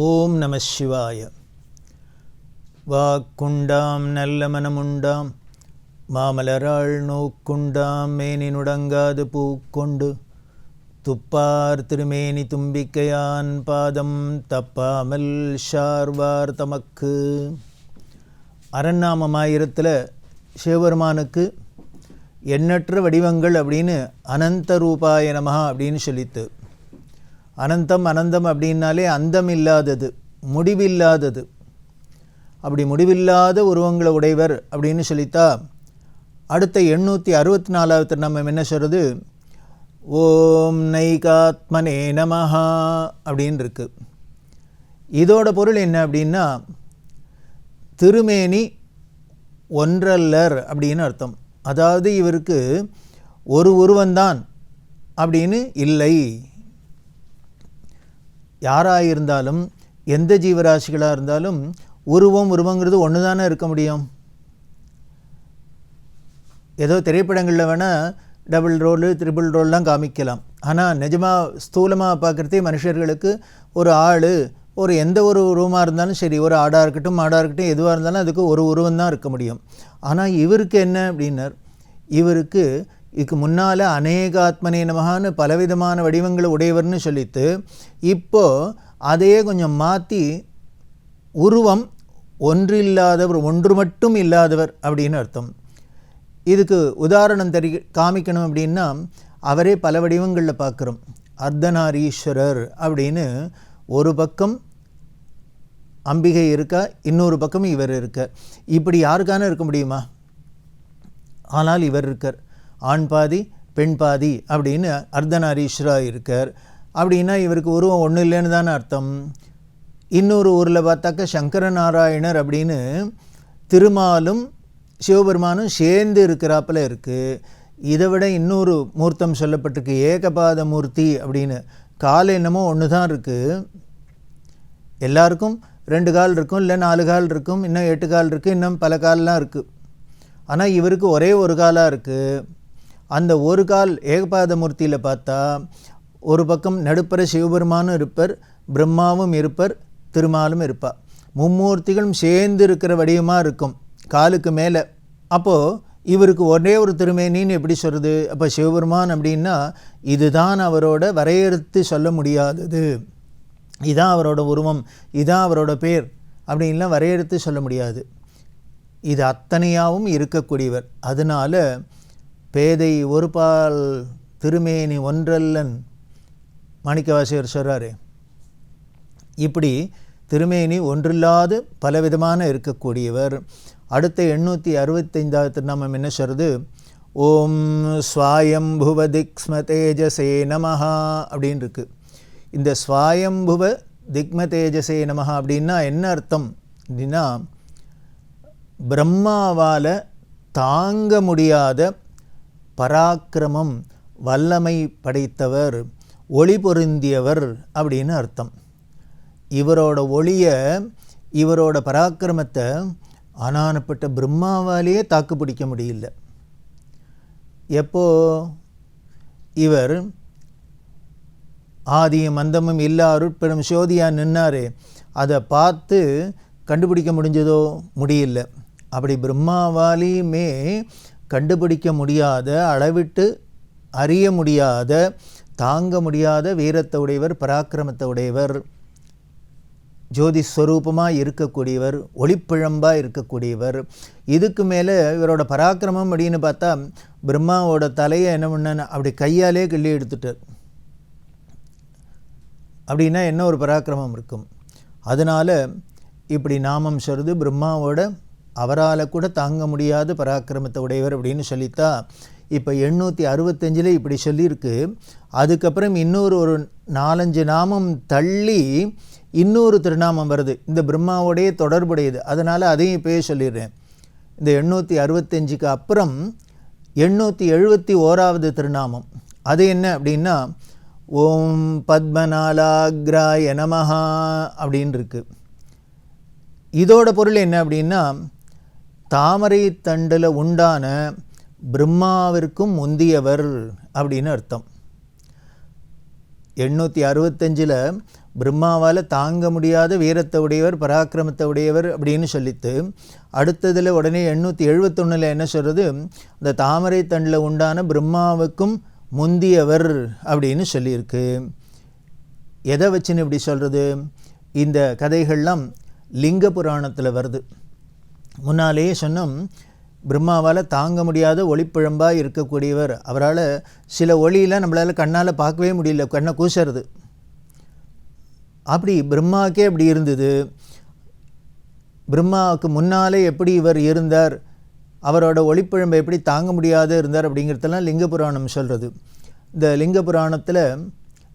ஓம் நம சிவாய. வாக்குண்டாம் நல்ல மனமுண்டாம். மாமலராள் நோக்குண்டாம் மேனி நுடங்காது பூக்கொண்டு. துப்பார் திருமேனி தும்பிக்கையான் பாதம் தப்பாமல் ஷார்வார் தமக்கு. அரண்நாமமாயிரத்தில் சிவபெருமானுக்கு எண்ணற்ற வடிவங்கள் அப்படின்னு அனந்த ரூபாய நமஹா அப்படின்னு சொல்லித்து அனந்தம் அனந்தம் அப்படின்னாலே அந்தம் இல்லாதது முடிவில்லாதது. அப்படி முடிவில்லாத உருவங்களை உடையவர் அப்படின்னு சொல்லித்தா அடுத்த எண்ணூற்றி அறுபத்தி நாலாவது நம்ம என்ன சொல்கிறது ஓம் நைகாத்மனே நமஹா அப்படின்னு இருக்கு. இதோட பொருள் என்ன அப்படின்னா திருமேனி ஒன்றல்லர் அப்படின்னு அர்த்தம். அதாவது இவருக்கு ஒரு உருவந்தான் அப்படின்னு இல்லை. யாராக இருந்தாலும் எந்த ஜீவராசிகளாக இருந்தாலும் உருவம் உருவங்கிறது ஒன்று தானே இருக்க முடியும். ஏதோ திரைப்படங்களில் வேணால் டபுள் ரோலு த்ரிபிள் ரோல்லாம் காமிக்கலாம். ஆனால் நிஜமாக ஸ்தூலமாக பார்க்குறதே மனுஷர்களுக்கு ஒரு ஆள் ஒரு எந்த ஒரு உருவமாக இருந்தாலும் சரி ஒரு ஆடாக இருக்கட்டும் மாடாக இருக்கட்டும் எதுவாக இருந்தாலும் அதுக்கு ஒரு உருவம் தான் இருக்க முடியும். ஆனால் இவருக்கு என்ன அப்படின்னர்? இவருக்கு இதுக்கு முன்னால் அநேகாத்மனே நமகான்னு பலவிதமான வடிவங்களை உடையவர்னு சொல்லித்து இப்போது அதையே கொஞ்சம் மாற்றி உருவம் ஒன்றில்லாதவர் ஒன்று மட்டும் இல்லாதவர் அப்படின்னு அர்த்தம். இதுக்கு உதாரணம் தெரி காமிக்கணும் அப்படின்னா அவரே பல வடிவங்களில் பார்க்குறோம் அர்த்தநாரீஸ்வரர் அப்படின்னு ஒரு பக்கம் அம்பிகை இருக்கா இன்னொரு பக்கம் இவர் இருக்க இப்படி யாருக்கான இருக்க முடியுமா? ஆனால் இவர் இருக்கார். ஆண் பாதி பெண் பாதி அப்படின்னு அர்த்தநாரீஸ்வரா இருக்கார். அப்படின்னா இவருக்கு உருவம் ஒன்றும் இல்லைன்னு தானே அர்த்தம். இன்னொரு ஊரில் பார்த்தாக்க சங்கர நாராயணர் அப்படின்னு திருமாலும் சிவபெருமானும் சேர்ந்து இருக்கிறாப்பில் இருக்குது இதை விட இன்னொரு மூர்த்தம் சொல்லப்பட்டிருக்கு ஏகபாத மூர்த்தி அப்படின்னு. கால் என்னமோ ஒன்று தான் இருக்குது எல்லாருக்கும் ரெண்டு கால் இருக்கும் இல்லை நாலு கால் இருக்கும் இன்னும் எட்டு கால் இருக்குது இன்னும் பல கால்லாம் இருக்குது ஆனால் இவருக்கு ஒரே ஒரு காலாக இருக்குது அந்த ஒரு கால் ஏகபாத மூர்த்தியில் பார்த்தா ஒரு பக்கம் நடுப்பற சிவபெருமானும் இருப்பர் பிரம்மாவும் இருப்பர் திருமாலும் இருப்பா. மும்மூர்த்திகளும் சேர்ந்து இருக்கிற வடிவமாக இருக்கும் காலுக்கு மேலே. அப்போது இவருக்கு ஒரே ஒரு திருமேனின்னு எப்படி சொல்கிறது அப்போ சிவபெருமான் அப்படின்னா இதுதான் அவரோட வரையறுத்து சொல்ல முடியாதது. இதான் அவரோட உருவம் இதான் அவரோட பேர் அப்படின்லாம் வரையறுத்து சொல்ல முடியாது. இது அத்தனையாகவும் இருக்கக்கூடியவர். அதனால பேதை ஒருபால் திருமேனி ஒன்றல்லன் மாணிக்கவாசியர் சொல்கிறாரு இப்படி திருமேனி ஒன்றில்லாது பலவிதமான இருக்கக்கூடியவர். அடுத்த எண்ணூற்றி அறுபத்தைந்தாவது திருநாமம் என்ன சொல்கிறது ஓம் ஸ்வாயம்புவ திக்ஸ்ம தேஜசே நமஹா அப்படின்னு இருக்கு இந்த ஸ்வாயம்புவ திக்ம தேஜசே நமஹா அப்படின்னா என்ன அர்த்தம்? அப்படின்னா பிரம்மாவால் தாங்க முடியாத பராக்கிரமம் வல்லமை படைத்தவர் ஒளி பொருந்தியவர் அப்படின்னு அர்த்தம். இவரோட ஒளியை இவரோட பராக்கிரமத்தை அனானப்பட்ட பிரம்மாவாலேயே தாக்கு பிடிக்க முடியல. எப்போ? இவர் ஆதியும் மந்தமும் இல்லா அருட்பெரும் சோதியாக நின்னார் அதை பார்த்து கண்டுபிடிக்க முடிஞ்சதோ? முடியல. அப்படி பிரம்மாவாலேயுமே கண்டுபிடிக்க முடியாத அளவிட்டு அறிய முடியாத தாங்க முடியாத வீரத்தை உடையவர் பராக்கிரமத்தை உடையவர் ஜோதி ஸ்வரூபமாக இருக்கக்கூடியவர் ஒளிப்பிழம்பாக இருக்கக்கூடியவர். இதுக்கு மேலே இவரோட பராக்கிரமம் அப்படின்னு பார்த்தா பிரம்மாவோட தலையை என்ன பண்ண அப்படி கையாலே கிள்ளி எடுத்துட்டார். அப்படின்னா என்ன ஒரு பராக்கிரமம் இருக்கும்? அதனால் இப்படி நாமம் சொல்கிறது பிரம்மாவோட அவரால் கூட தாங்க முடியாத பராக்கிரமத்தை உடையவர் அப்படின்னு சொல்லித்தா இப்போ எண்ணூற்றி அறுபத்தஞ்சில் இப்படி சொல்லியிருக்கு. அதுக்கப்புறம் இன்னொரு ஒரு நாலஞ்சு நாமம் தள்ளி இன்னொரு திருநாமம் வருது. இந்த பிரம்மாவோடைய தொடர்புடையது. அதனால் அதையும் இப்போயே சொல்லிடுறேன். இந்த எண்ணூற்றி அறுபத்தஞ்சுக்கு அப்புறம் எண்ணூற்றி எழுபத்தி ஓராவது திருநாமம். அது என்ன அப்படின்னா ஓம் பத்மநாலாக்ராய நமஹா அப்படின்னு இருக்கு இதோட பொருள் என்ன அப்படின்னா தாமரை தண்டில் உண்டான பிரம்மாவிற்கும் முந்தியவர் அப்படின்னு அர்த்தம். எண்ணூற்றி அறுபத்தஞ்சில் பிரம்மாவால் தாங்க முடியாத வீரத்தை உடையவர் பராக்கிரமத்தை உடையவர் அப்படின்னு சொல்லித்து அடுத்ததில் உடனே எண்ணூற்றி எழுபத்தொன்னில் என்ன சொல்கிறது இந்த தாமரை தண்டில் உண்டான பிரம்மாவுக்கும் முந்தியவர் அப்படின்னு சொல்லியிருக்கு. எதை வச்சுன்னு இப்படி சொல்கிறது இந்த கதைகள்லாம் லிங்க புராணத்தில் வருது. முன்னாலேயே சொன்னோம் பிரம்மாவால் தாங்க முடியாத ஒளிப்பிழம்பாக இருக்கக்கூடியவர். அவரால் சில ஒளியில் நம்மளால் கண்ணால் பார்க்கவே முடியல. கண்ணை கூசுறது. அப்படி பிரம்மாவுக்கே அப்படி இருந்தது. பிரம்மாவுக்கு முன்னாலே எப்படி இவர் இருந்தார்? அவரோட ஒளிப்பிழம்பை எப்படி தாங்க முடியாத இருந்தார் அப்படிங்கிறதெல்லாம் லிங்க புராணம் சொல்கிறது இந்த லிங்க புராணத்தில்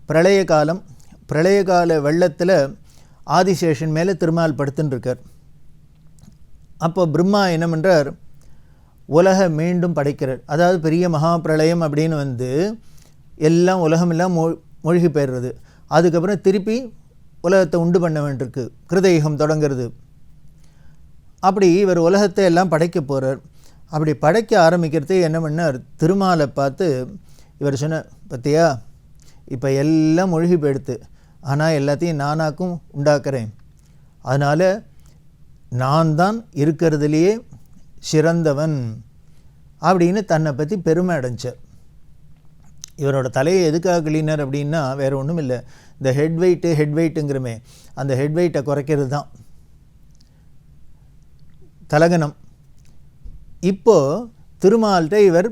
பிரளய காலம் பிரளய கால வெள்ளத்தில் ஆதிசேஷன் மேலே திருமால் படுத்துன்னு இருக்கார். அப்போ பிரம்மா என்ன பண்ணுறார் உலக மீண்டும் படைக்கிறார். அதாவது பெரிய மகா பிரளயம் அப்படின்னு வந்து எல்லாம் உலகமெல்லாம் மொழி மூழ்கி போயிடுறது. அதுக்கப்புறம் திருப்பி உலகத்தை உண்டு பண்ண வேண்டியிருக்கு. கிருதயுகம் தொடங்கிறது. அப்படி இவர் உலகத்தை எல்லாம் படைக்க போகிறார் அப்படி படைக்க ஆரம்பிக்கிறதே என்ன பண்ணார்? திருமாலை பார்த்து இவர் சொன்ன பார்த்தியா இப்போ எல்லாம் மூழ்கி போயிடுத்து ஆனால் எல்லாத்தையும் நானாக்கும் உண்டாக்குறேன். அதனால் நான் தான் இருக்கிறதுலையே சிறந்தவன் அப்படின்னு தன்னை பற்றி பெருமை அடைஞ்சார். இவரோட தலையை எதுக்காக கிளீனர் அப்படின்னா வேறு ஒன்றும் இல்லை. இந்த ஹெட் வெயிட்டு ஹெட் வெயிட்டுங்கிறமே அந்த ஹெட் வெயிட்டை குறைக்கிறது தான் தலகனம் இப்போது திருமால்கிட்ட இவர்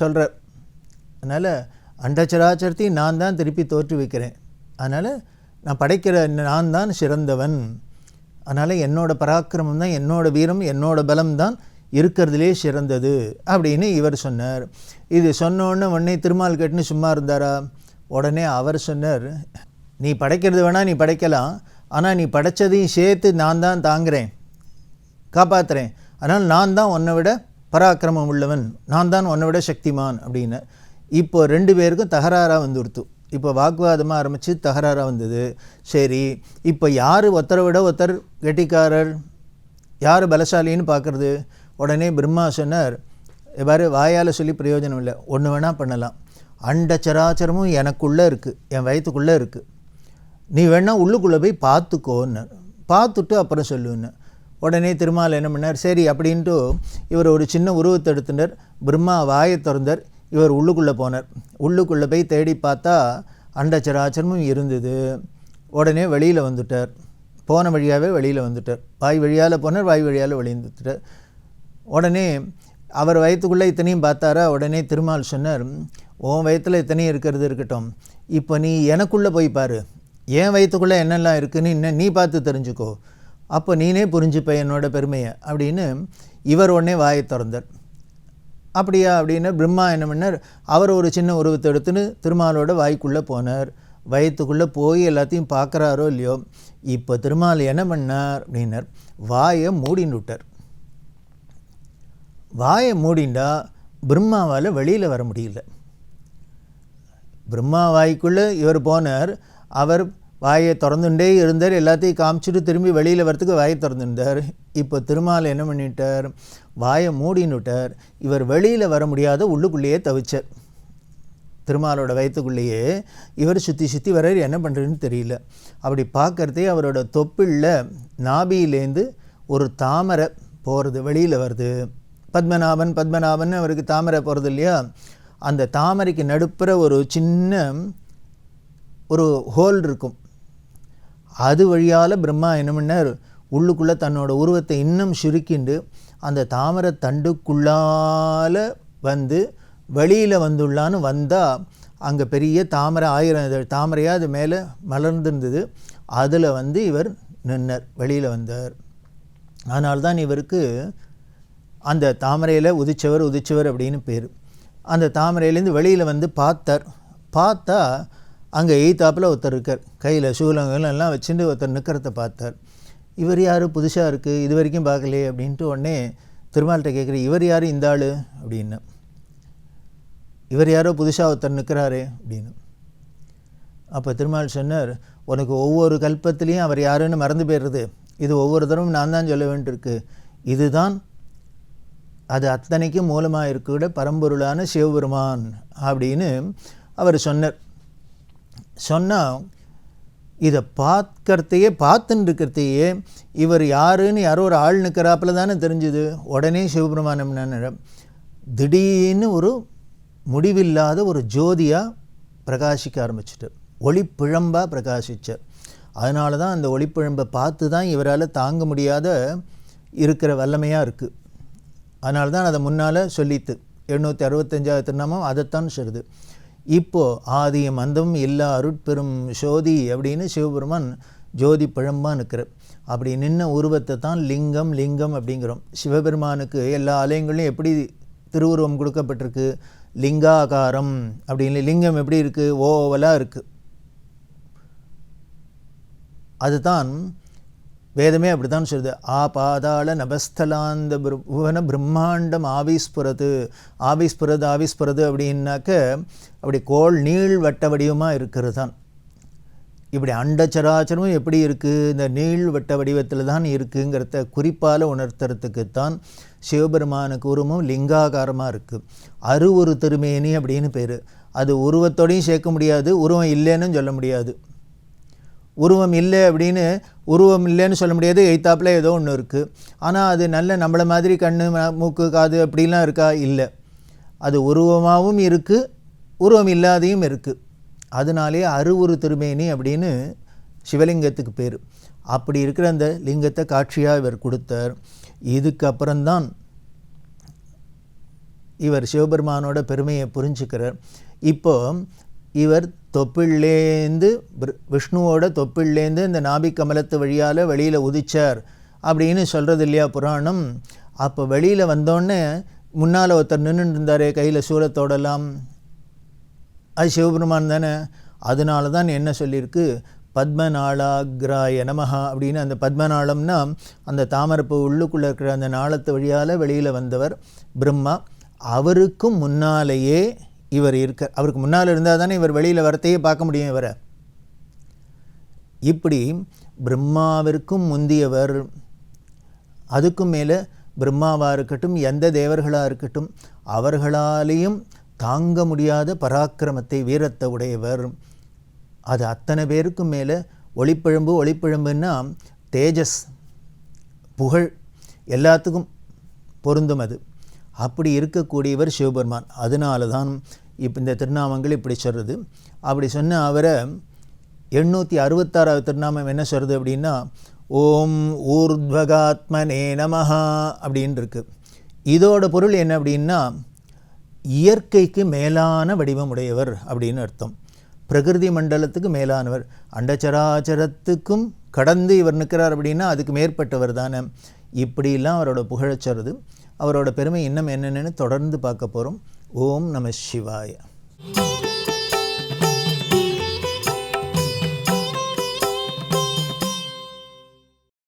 சொல்கிறார் அதனால் அண்டச்சராச்சரத்தையும் நான் தான் திருப்பி தோற்றுவிக்கிறேன். அதனால் நான் படைக்கிற நான் தான் சிறந்தவன். அதனால் என்னோடய பராக்கிரமம் தான் என்னோடய வீரம் என்னோடய பலம் தான் இருக்கிறதுலே சிறந்தது அப்படின்னு இவர் சொன்னார். இது சொன்னோடனே உடனே திருமால் கேட்டுன்னு சும்மா இருந்தாரா? உடனே அவர் சொன்னார் நீ படைக்கிறது வேணால் நீ படைக்கலாம் ஆனால் நீ படைச்சதையும் சேர்த்து நான் தான் தாங்குகிறேன் காப்பாற்றுறேன் அதனால் நான் தான் உன்னை விட பராக்கிரமம் உள்ளவன் நான் தான் உன்னை விட சக்திமான் அப்படின்னு. இப்போ ரெண்டு பேருக்கும் தகராறாக வந்துடுத்து இப்போ வாக்குவாதமாக ஆரம்பித்து தகராறாக வந்தது. சரி இப்போ யார் ஒருத்தரை விட ஒருத்தர் கெட்டிக்காரர் யார் பலசாலின்னு பார்க்குறது? உடனே பிரம்மா சொன்னார் எவ்வாறு வாயால் சொல்லி பிரயோஜனம் இல்லை. ஒன்று வேணால் பண்ணலாம். அண்ட சராச்சரமும் எனக்குள்ளே இருக்குது என் வயிற்றுக்குள்ளே இருக்குது நீ வேணால் உள்ளுக்குள்ளே போய் பார்த்துக்கோன்னு. பார்த்துட்டு அப்புறம் சொல்லுன்னு. உடனே திருமால் என்ன பண்ணார் சரி அப்படின்ட்டு இவர் ஒரு சின்ன உருவத்தை எடுத்துனர் பிரம்மா வாயை திறந்தார். இவர் உள்ளுக்குள்ளே போனார். உள்ளுக்குள்ளே போய் தேடி பார்த்தா அண்டச்சராச்சரமும் இருந்தது. உடனே வெளியில் வந்துட்டார். போன வழியாகவே வெளியில் வந்துட்டார். வாய் வழியால் போனார் வாய் வழியால் வெளியே வந்துட்டார் உடனே அவர் வயிற்றுக்குள்ளே இத்தனையும் பார்த்தாரா? உடனே திருமால் சொன்னார் உன் வயிற்றில் இத்தனையும் இருக்கிறது இருக்கட்டும். இப்போ நீ எனக்குள்ளே போய் பாரு. என் வயிற்றுக்குள்ளே என்னெல்லாம் இருக்குதுன்னு இன்னும் நீ பார்த்து தெரிஞ்சுக்கோ. அப்போ நீனே புரிஞ்சுப்ப என்னோட பெருமையை. அப்படின்னு இவர் உடனே வாயை திறந்தார். அப்படியா அப்படின்னு பிரம்மா என்ன பண்ணார்? அவர் ஒரு சின்ன உருவத்தை எடுத்துன்னு திருமாலோட வாய்க்குள்ளே போனார். வயத்துக்குள்ளே போய் எல்லாத்தையும் பார்க்குறாரோ இல்லையோ இப்போ திருமால் என்ன பண்ணார் அப்படின்னார். வாயை மூடின்னு விட்டார். வாயை மூடிண்டா பிரம்மாவால் வெளியில் வர முடியல. பிரம்மா வாய்க்குள்ளே இவர் போனார். அவர் வாயை திறந்துட்டே இருந்தார். எல்லாத்தையும் காமிச்சிட்டு திரும்பி வெளியில் வரத்துக்கு வாயை திறந்துட்டார் இப்போ திருமால் என்ன பண்ணிட்டார்? வாயை மூடின்னுட்டார் இவர் வெளியில் வர முடியாத உள்ளுக்குள்ளேயே தவிச்சார். திருமாலோட வயிற்றுக்குள்ளேயே இவர் சுற்றி சுற்றி வர்றார். என்ன பண்ணுறதுன்னு தெரியல. அப்படி பார்க்குறதே அவரோட தொப்பிளில் நாபியிலேருந்து ஒரு தாமரை போகிறது வெளியில் வருது. பத்மநாபன் பத்மநாபன் அவருக்கு தாமரை போகிறது இல்லையா? அந்த தாமரைக்கு நடுப்புற ஒரு சின்ன ஒரு ஹோல் இருக்கும். அது வழியால் பிரம்மா என்ன உள்ளுக்குள்ளே தன்னோட உருவத்தை இன்னும் சுருக்கிண்டு அந்த தாமரை தண்டுக்குள்ளால் வந்து வெளியில் வந்துள்ளான்னு வந்தால் அங்கே பெரிய தாமரை ஆயிரம் தாமரையாக அது மேலே மலர்ந்திருந்தது. அதில் வந்து இவர் நின்னர் வெளியில் வந்தார். அதனால்தான் இவருக்கு அந்த தாமரையில் உதிச்சவர் உதிச்சவர் அப்படின்னு பேர். அந்த தாமரையிலேருந்து வெளியில் வந்து பார்த்தார். பார்த்தா அங்கே எய்த்தாப்பில் ஒருத்தர் இருக்கார். கையில் சூலங்கள் எல்லாம் வச்சுட்டு ஒருத்தர் நிற்கிறத பார்த்தார். இவர் யார்? புதுசாக இருக்குது இது வரைக்கும் பார்க்கலையே அப்படின்ட்டு உடனே திருமால்கிட்ட கேட்குற இவர் யார் இந்த ஆள்? அப்படின்னு. இவர் யாரோ புதுசாக ஒருத்தர் நிற்கிறாரே அப்படின்னு. அப்போ திருமால் சொன்னார் உனக்கு ஒவ்வொரு கல்பத்திலையும் அவர் யாருன்னு மறந்து போயிடுறது. இது ஒவ்வொரு தடவும் நான் தான் சொல்ல வேண்டியிருக்கு. இதுதான் அது அத்தனைக்கும் மூலமாக இருக்கிற பரம்பொருளான சிவபெருமான் அப்படின்னு அவர் சொன்னார். சொன்னால் இதை பார்க்கறதையே பார்த்துன்னு இருக்கிறதையே இவர் யாருன்னு யாரோ ஒரு ஆள் நிற்கிறாப்புல தானே தெரிஞ்சுது. உடனே சிவபெருமானம் என்ன திடீர்னு ஒரு முடிவில்லாத ஒரு ஜோதியாக பிரகாசிக்க ஆரம்பிச்சிட்டு ஒளிப்பிழம்பாக பிரகாசித்தார் அதனால தான் அந்த ஒளிப்பிழம்பை பார்த்து தான் இவரால் தாங்க முடியாத இருக்கிற வல்லமையாக இருக்குது அதனால தான் அதை முன்னால் சொல்லித்து எழுநூற்றி அறுபத்தஞ்சாவது திருநாமம் அதைத்தான் சொல்லுது. இப்போது ஆதியம் அந்தம் எல்லா அருட்பெரும் சோதி அப்படின்னு சிவபெருமான் ஜோதி பிழம்பான் நிற்கிறார் அப்படி நின்ன உருவத்தை தான் லிங்கம் லிங்கம் அப்படிங்கிறோம். சிவபெருமானுக்கு எல்லா ஆலயங்களையும் எப்படி திருவுருவம் கொடுக்கப்பட்டிருக்கு? லிங்காகாரம் அப்படின்னு. லிங்கம் எப்படி இருக்குது ஓவலாக இருக்குது அதுதான் வேதமே அப்படிதான் சொல்லுது. ஆ பாதாள நபஸ்தலாந்த புவன பிரம்மாண்டம் ஆவிஸ்புரது ஆவிஸ்புரது ஆவிஸ்புரது அப்படின்னாக்க அப்படி கோள் நீள் வட்ட வடிவமாக இருக்கிறது தான் இப்படி அண்டச்சராச்சரமும் எப்படி இருக்குது இந்த நீள் வட்ட வடிவத்தில் தான் இருக்குங்கிறத குறிப்பால் உணர்த்துறதுக்கு தான் சிவபெருமானுக்கு உருவமும் லிங்காகாரமாக இருக்குது அருவுரு திருமேனி அப்படின்னு பேர். அது உருவத்தோடையும் சேர்க்க முடியாது உருவம் இல்லைன்னு சொல்ல முடியாது. உருவம் இல்லை அப்படின்னு உருவம் இல்லைன்னு சொல்ல முடியாது. எய்த்தாப்பில் ஏதோ ஒன்று இருக்குது ஆனால் அது நல்ல நம்மளை மாதிரி கண் மூக்கு காது அப்படிலாம் இருக்கா? இல்லை. அது உருவமாகவும் இருக்குது உருவம் இல்லாதையும் இருக்குது அதனாலே அருவுரு திருமேனி அப்படின்னு சிவலிங்கத்துக்கு பேர். அப்படி இருக்கிற அந்த லிங்கத்தை காட்சியாக இவர் கொடுத்தார். இதுக்கப்புறம்தான் இவர் சிவபெருமானோட பெருமையை புரிஞ்சுக்கிறார். இப்போ இவர் தொப்பிள்லேருந்து விஷ்ணுவோட தொப்பிள்லேருந்து இந்த நாபி கமலத்து வழியால் வெளியில் உதிச்சார் அப்படின்னு சொல்கிறது இல்லையா புராணம். அப்போ வெளியில் வந்தோடனே முன்னால் ஒருத்தர் நின்றுட்டு இருந்தாரே கையில் சூலத்தோடலாம் அது சிவபெருமான் தானே. அதனால தான் என்ன சொல்லியிருக்கு? பத்மநாளாகிராய நமஹா அப்படின்னு அந்த பத்மநாளம்னா அந்த தாமரப்பு உள்ளுக்குள்ளே இருக்கிற அந்த நாளத்து வழியால் வெளியில் வந்தவர் பிரம்மா. அவருக்கும் முன்னாலேயே இவர் இருக்க அவருக்கு முன்னால் இருந்தால் தானே இவர் வெளியில் வரத்தையே பார்க்க முடியும் இவரை. இப்படி பிரம்மாவிற்கும் முந்தியவர் அதுக்கும் மேலே பிரம்மாவாக இருக்கட்டும் எந்த தேவர்களாக இருக்கட்டும் அவர்களாலேயும் தாங்க முடியாத பராக்கிரமத்தை வீரத்தை உடையவர். அது அத்தனை பேருக்கும் மேலே ஒளிப்பிழம்பு ஒளிப்பிழம்புன்னா தேஜஸ் புகழ் எல்லாத்துக்கும் பொருந்தும் அது. அப்படி இருக்கக்கூடியவர் சிவபெருமான். அதனால தான் இப்போ இந்த திருநாமங்கள் இப்படி சொல்கிறது அப்படி சொன்ன அவரை எண்ணூற்றி அறுபத்தாறாவது திருநாமம் என்ன சொல்கிறது அப்படின்னா ஓம் ஊர்த்வகாத்மனே நமஹா அப்படின்னு இருக்கு இதோட பொருள் என்ன அப்படின்னா இயற்கைக்கு மேலான வடிவம் உடையவர் அப்படின்னு அர்த்தம். பிரகிருதி மண்டலத்துக்கு மேலானவர். அண்டச்சராச்சரத்துக்கும் கடந்து இவர் நிற்கிறார் அப்படின்னா அதுக்கு மேற்பட்டவர் தானே. இப்படிலாம் அவரோட புகழச்சருது அவரோட பெருமை இன்னும் என்னென்னு தொடர்ந்து பார்க்க போகிறோம் ஓம் நம சிவாய.